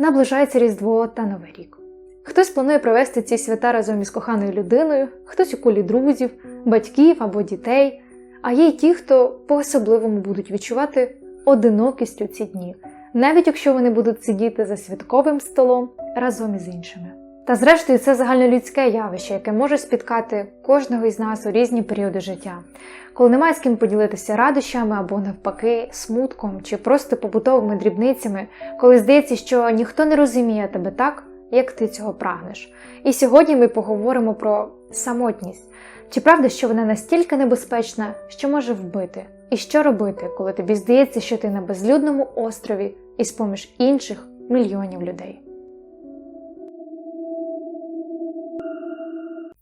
Наближається Різдво та Новий рік. Хтось планує провести ці свята разом із коханою людиною, хтось у колі друзів, батьків або дітей, а є й ті, хто по-особливому будуть відчувати одинокість у ці дні, навіть якщо вони будуть сидіти за святковим столом разом із іншими. Та зрештою, це загальнолюдське явище, яке може спіткати кожного із нас у різні періоди життя, коли немає з ким поділитися радощами або навпаки смутком чи просто побутовими дрібницями, коли здається, що ніхто не розуміє тебе так, як ти цього прагнеш. І сьогодні ми поговоримо про самотність. Чи правда, що вона настільки небезпечна, що може вбити? І що робити, коли тобі здається, що ти на безлюдному острові із поміж інших мільйонів людей?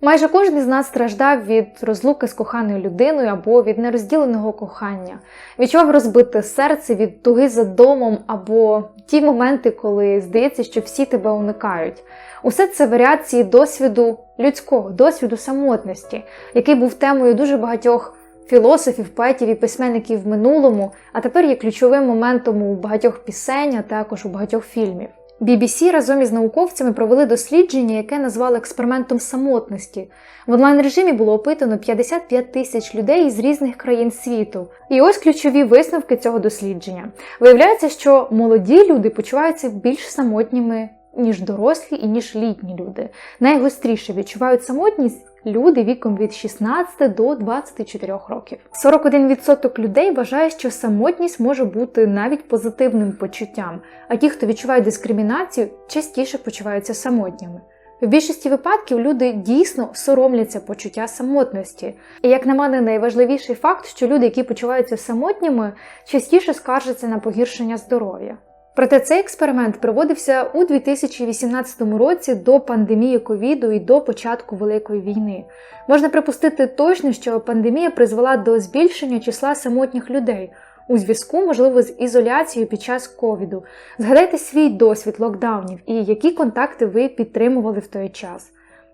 Майже кожен із нас страждав від розлуки з коханою людиною або від нерозділеного кохання, відчував розбите серце від туги за домом, або ті моменти, коли здається, що всі тебе уникають. Усе це варіації досвіду людського, досвіду самотності, який був темою дуже багатьох філософів, поетів і письменників в минулому, а тепер є ключовим моментом у багатьох пісень, а також у багатьох фільмів. BBC разом із науковцями провели дослідження, яке назвали експериментом самотності. В онлайн-режимі було опитано 55 тисяч людей з різних країн світу. І ось ключові висновки цього дослідження. Виявляється, що молоді люди почуваються більш самотніми, ніж дорослі і ніж літні люди. Найгостріше відчувають самотність люди віком від 16 до 24 років. 41% людей вважає, що самотність може бути навіть позитивним почуттям, а ті, хто відчуває дискримінацію, частіше почуваються самотніми. В більшості випадків люди дійсно соромляться почуття самотності. І як на мене, найважливіший факт, що люди, які почуваються самотніми, частіше скаржаться на погіршення здоров'я. Проте цей експеримент проводився у 2018 році до пандемії ковіду і до початку Великої війни. Можна припустити точно, що пандемія призвела до збільшення числа самотніх людей у зв'язку, можливо, з ізоляцією під час ковіду. Згадайте свій досвід локдаунів і які контакти ви підтримували в той час.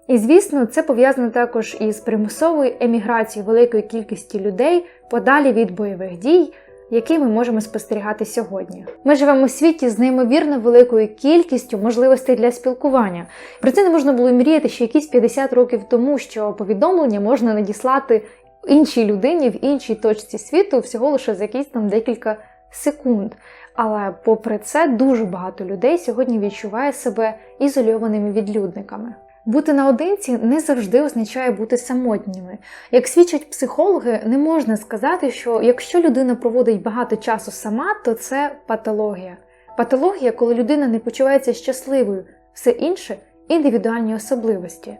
І звісно, це пов'язано також із примусовою еміграцією великої кількості людей подалі від бойових дій який ми можемо спостерігати сьогодні. Ми живемо у світі з неймовірно великою кількістю можливостей для спілкування. Про це не можна було мріяти ще якісь 50 років тому, що повідомлення можна надіслати іншій людині в іншій точці світу всього лише за якісь там декілька секунд. Але попри це, дуже багато людей сьогодні відчуває себе ізольованими відлюдниками. Бути наодинці не завжди означає бути самотніми. Як свідчать психологи, не можна сказати, що якщо людина проводить багато часу сама, то це патологія. Патологія, коли людина не почувається щасливою, все інше індивідуальні особливості.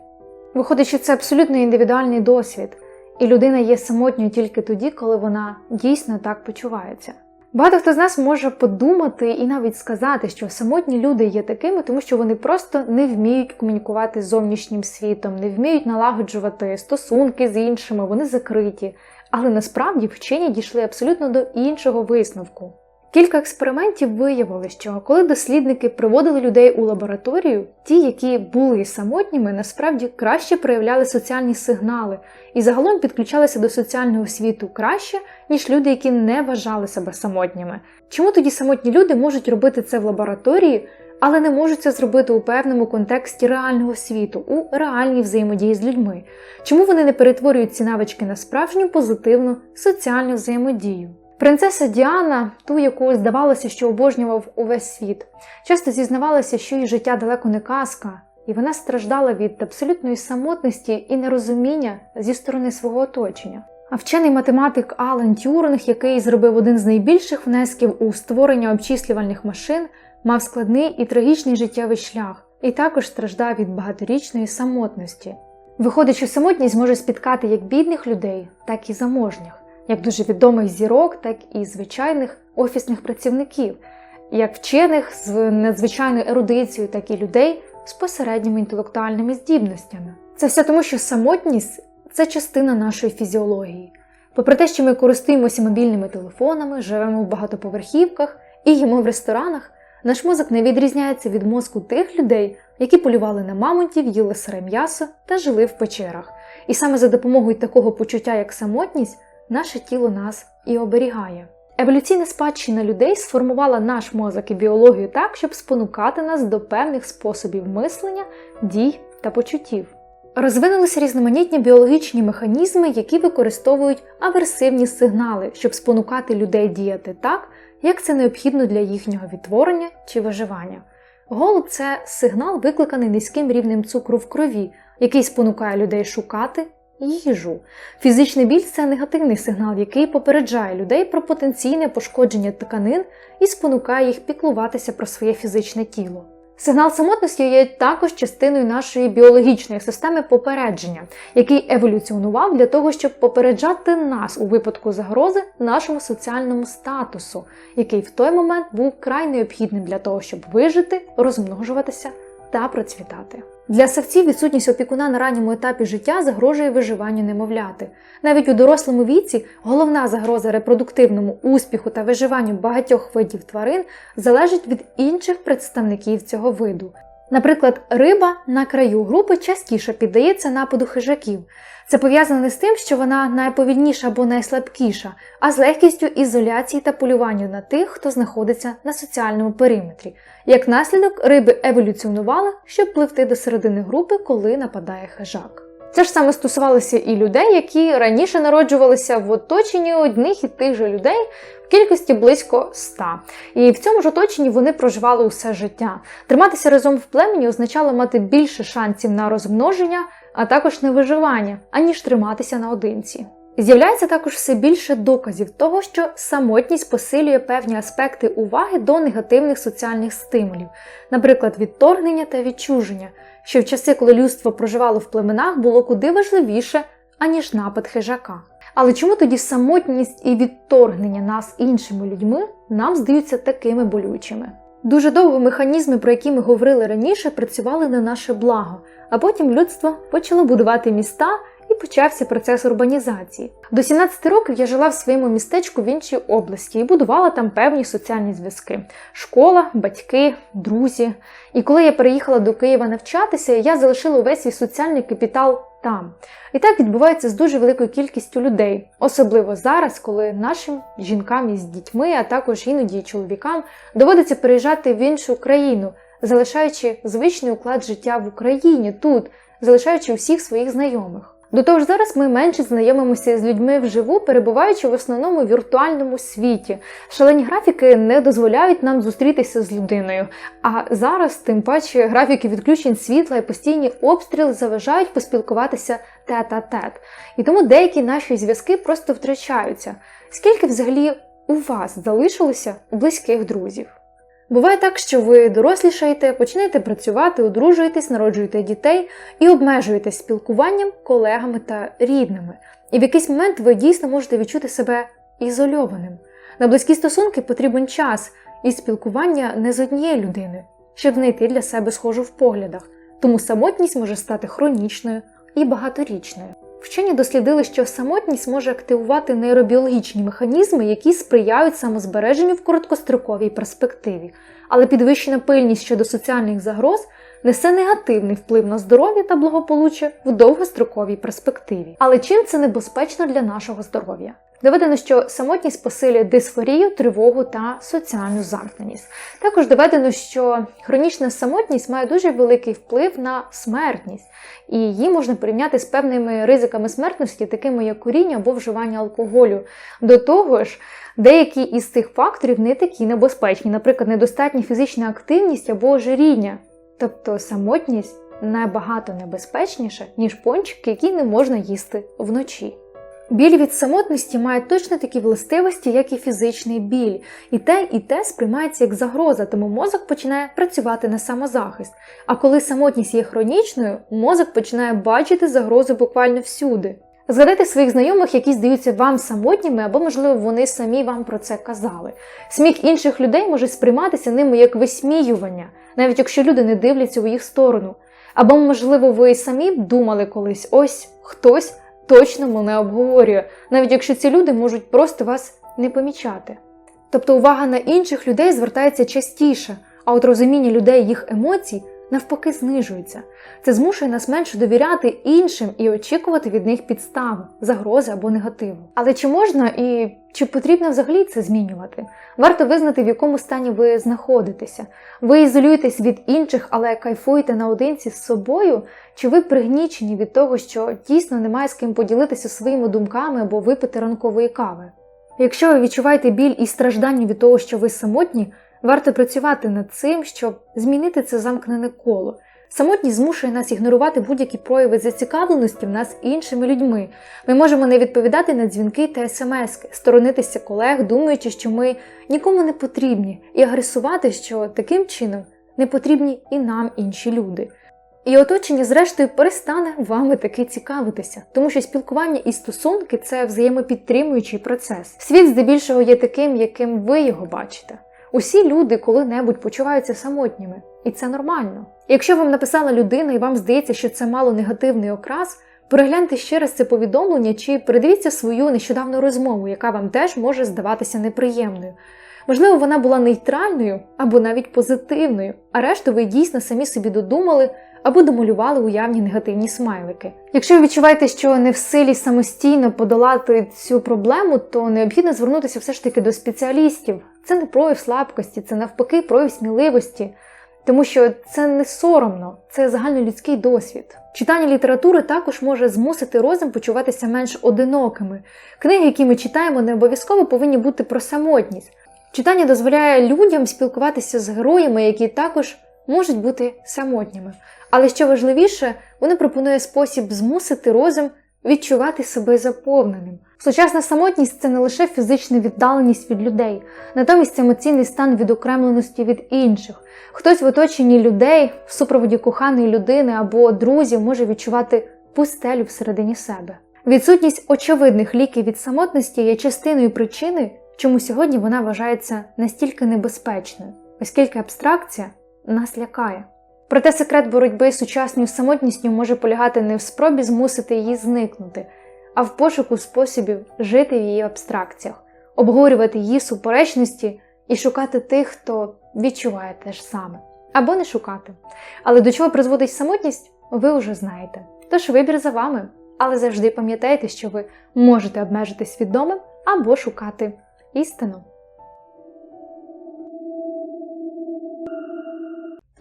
Виходить, що це абсолютно індивідуальний досвід, і людина є самотньою тільки тоді, коли вона дійсно так почувається. Багато хто з нас може подумати і навіть сказати, що самотні люди є такими, тому що вони просто не вміють комунікувати з зовнішнім світом, не вміють налагоджувати стосунки з іншими, вони закриті. Але насправді вчені дійшли абсолютно до іншого висновку. Кілька експериментів виявили, що коли дослідники приводили людей у лабораторію, ті, які були самотніми, насправді краще проявляли соціальні сигнали і загалом підключалися до соціального світу краще, ніж люди, які не вважали себе самотніми. Чому тоді самотні люди можуть робити це в лабораторії, але не можуть це зробити у певному контексті реального світу, у реальній взаємодії з людьми? Чому вони не перетворюють ці навички на справжню позитивну соціальну взаємодію? Принцеса Діана, ту, яку здавалося, що обожнював увесь світ, часто зізнавалася, що її життя далеко не казка, і вона страждала від абсолютної самотності і нерозуміння зі сторони свого оточення. А вчений математик Алан Тюринг, який зробив один з найбільших внесків у створення обчислювальних машин, мав складний і трагічний життєвий шлях, і також страждав від багаторічної самотності. Виходить, що самотність може спіткати як бідних людей, так і заможніх як дуже відомих зірок, так і звичайних офісних працівників, як вчених з надзвичайною ерудицією, так і людей з посередніми інтелектуальними здібностями. Це все тому, що самотність це частина нашої фізіології. Попри те, що ми користуємося мобільними телефонами, живемо в багатоповерхівках і їмо в ресторанах, наш мозок не відрізняється від мозку тих людей, які полювали на мамонтів, їли сире м'ясо та жили в печерах. І саме за допомогою такого почуття, як самотність, наше тіло нас і оберігає. Еволюційна спадщина людей сформувала наш мозок і біологію так, щоб спонукати нас до певних способів мислення, дій та почуттів. Розвинулися різноманітні біологічні механізми, які використовують аверсивні сигнали, щоб спонукати людей діяти так, як це необхідно для їхнього відтворення чи виживання. Голод це сигнал, викликаний низьким рівнем цукру в крові, який спонукає людей шукати їжу. Фізичний біль це негативний сигнал, який попереджає людей про потенційне пошкодження тканин і спонукає їх піклуватися про своє фізичне тіло. Сигнал самотності є також частиною нашої біологічної системи попередження, який еволюціонував для того, щоб попереджати нас у випадку загрози нашому соціальному статусу, який в той момент був край необхідним для того, щоб вижити, розмножуватися та процвітати. Для савців відсутність опікуна на ранньому етапі життя загрожує виживанню немовляти. Навіть у дорослому віці головна загроза репродуктивному успіху та виживанню багатьох видів тварин залежить від інших представників цього виду. Наприклад, риба на краю групи частіше піддається нападу хижаків. Це пов'язане не з тим, що вона найповільніша або найслабкіша, а з легкістю ізоляції та полювання на тих, хто знаходиться на соціальному периметрі. Як наслідок, риби еволюціонували, щоб пливти до середини групи, коли нападає хижак. Це ж саме стосувалося і людей, які раніше народжувалися в оточенні одних і тих же людей в кількості близько ста. І в цьому ж оточенні вони проживали усе життя. Триматися разом в племені означало мати більше шансів на розмноження, а також на виживання, аніж триматися наодинці. З'являється також все більше доказів того, що самотність посилює певні аспекти уваги до негативних соціальних стимулів, наприклад, відторгнення та відчуження, що в часи, коли людство проживало в племенах, було куди важливіше, аніж напад хижака. Але чому тоді самотність і відторгнення нас іншими людьми нам здаються такими болючими? Дуже довго механізми, про які ми говорили раніше, працювали на наше благо, а потім людство почало будувати міста і почався процес урбанізації. До 17 років я жила в своєму містечку в іншій області і будувала там певні соціальні зв'язки: школа, батьки, друзі. І коли я переїхала до Києва навчатися, я залишила увесь свій соціальний капітал там. І так відбувається з дуже великою кількістю людей, особливо зараз, коли нашим жінкам із дітьми, а також іноді і чоловікам доводиться переїжджати в іншу країну, залишаючи звичний уклад життя в Україні тут, залишаючи усіх своїх знайомих. До того ж, зараз ми менше знайомимося з людьми вживу, перебуваючи в основному віртуальному світі. Шалені графіки не дозволяють нам зустрітися з людиною. А зараз, тим паче, графіки відключень світла і постійні обстріли заважають поспілкуватися тет-а-тет. І тому деякі наші зв'язки просто втрачаються. Скільки взагалі у вас залишилося близьких друзів? Буває так, що ви дорослішаєте, починаєте працювати, одружуєтесь, народжуєте дітей і обмежуєтесь спілкуванням, колегами та рідними. І в якийсь момент ви дійсно можете відчути себе ізольованим. На близькі стосунки потрібен час і спілкування не з однією людиною, щоб знайти для себе схожу в поглядах, тому самотність може стати хронічною і багаторічною. Вчені дослідили, що самотність може активувати нейробіологічні механізми, які сприяють самозбереженню в короткостроковій перспективі, але підвищена пильність щодо соціальних загроз несе негативний вплив на здоров'я та благополуччя в довгостроковій перспективі. Але чим це небезпечно для нашого здоров'я? Доведено, що самотність посилює дисфорію, тривогу та соціальну замкненість. Також доведено, що хронічна самотність має дуже великий вплив на смертність, і її можна порівняти з певними ризиками смертності, такими як куріння або вживання алкоголю. До того ж, деякі із цих факторів не такі небезпечні, наприклад, недостатня фізична активність або ожиріння. Тобто самотність набагато небезпечніша, ніж пончики, які не можна їсти вночі. Біль від самотності має точно такі властивості, як і фізичний біль. І те, і те сприймається як загроза, тому мозок починає працювати на самозахист. А коли самотність є хронічною, мозок починає бачити загрозу буквально всюди. Згадайте своїх знайомих, які здаються вам самотніми, або, можливо, вони самі вам про це казали. Сміх інших людей може сприйматися ними як висміювання, навіть якщо люди не дивляться у їх сторону. Або, можливо, ви самі думали колись, ось хтось точно мене обговорює, навіть якщо ці люди можуть просто вас не помічати. Тобто увага на інших людей звертається частіше, а от розуміння людей їх емоцій навпаки знижується. Це змушує нас менше довіряти іншим і очікувати від них підстави, загрози або негативу. Але чи можна і чи потрібно взагалі це змінювати? Варто визнати, в якому стані ви знаходитеся. Ви ізолюєтесь від інших, але кайфуєте наодинці з собою, чи ви пригнічені від того, що дійсно немає з ким поділитися своїми думками або випити ранкової кави? Якщо ви відчуваєте біль і страждання від того, що ви самотні, варто працювати над цим, щоб змінити це замкнене коло. Самотність змушує нас ігнорувати будь-які прояви зацікавленості в нас іншими людьми. Ми можемо не відповідати на дзвінки та смски, сторонитися колег, думаючи, що ми нікому не потрібні, і агресувати, що таким чином не потрібні і нам інші люди. І оточення, зрештою, перестане вами таки цікавитися, тому що спілкування і стосунки це взаємопідтримуючий процес. Світ здебільшого є таким, яким ви його бачите. Усі люди коли-небудь почуваються самотніми, і це нормально. Якщо вам написала людина і вам здається, що це мало негативний окрас, перегляньте ще раз це повідомлення чи передивіться свою нещодавну розмову, яка вам теж може здаватися неприємною. Можливо, вона була нейтральною або навіть позитивною, а решту ви дійсно самі собі додумали або домалювали уявні негативні смайлики. Якщо ви відчуваєте, що не в силі самостійно подолати цю проблему, то необхідно звернутися все ж таки до спеціалістів. Це не прояв слабкості, це навпаки прояв сміливості. Тому що це не соромно, це загальнолюдський досвід. Читання літератури також може змусити розум почуватися менш одинокими. Книги, які ми читаємо, не обов'язково повинні бути про самотність. Читання дозволяє людям спілкуватися з героями, які також можуть бути самотніми. Але що важливіше, воно пропонує спосіб змусити розум відчувати себе заповненим. Сучасна самотність це не лише фізична віддаленість від людей, натомість емоційний стан відокремленості від інших. Хтось в оточенні людей в супроводі коханої людини або друзів може відчувати пустелю всередині себе. Відсутність очевидних ліків від самотності є частиною причини, чому сьогодні вона вважається настільки небезпечною, оскільки абстракція нас лякає. Проте секрет боротьби з сучасною самотністю може полягати не в спробі змусити її зникнути, а в пошуку способів жити в її абстракціях, обговорювати її суперечності і шукати тих, хто відчуває те ж саме, або не шукати. Але до чого призводить самотність, ви вже знаєте. Тож вибір за вами, але завжди пам'ятайте, що ви можете обмежитись свідомим або шукати істину.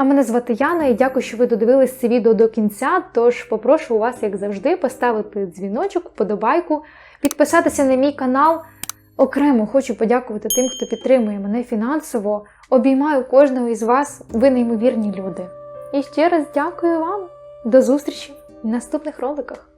А мене звати Яна і дякую, що ви додивились це відео до кінця. Тож попрошу вас, як завжди, поставити дзвіночок, вподобайку, підписатися на мій канал. Окремо хочу подякувати тим, хто підтримує мене фінансово. Обіймаю кожного із вас, ви неймовірні люди. І ще раз дякую вам. До зустрічі в наступних роликах.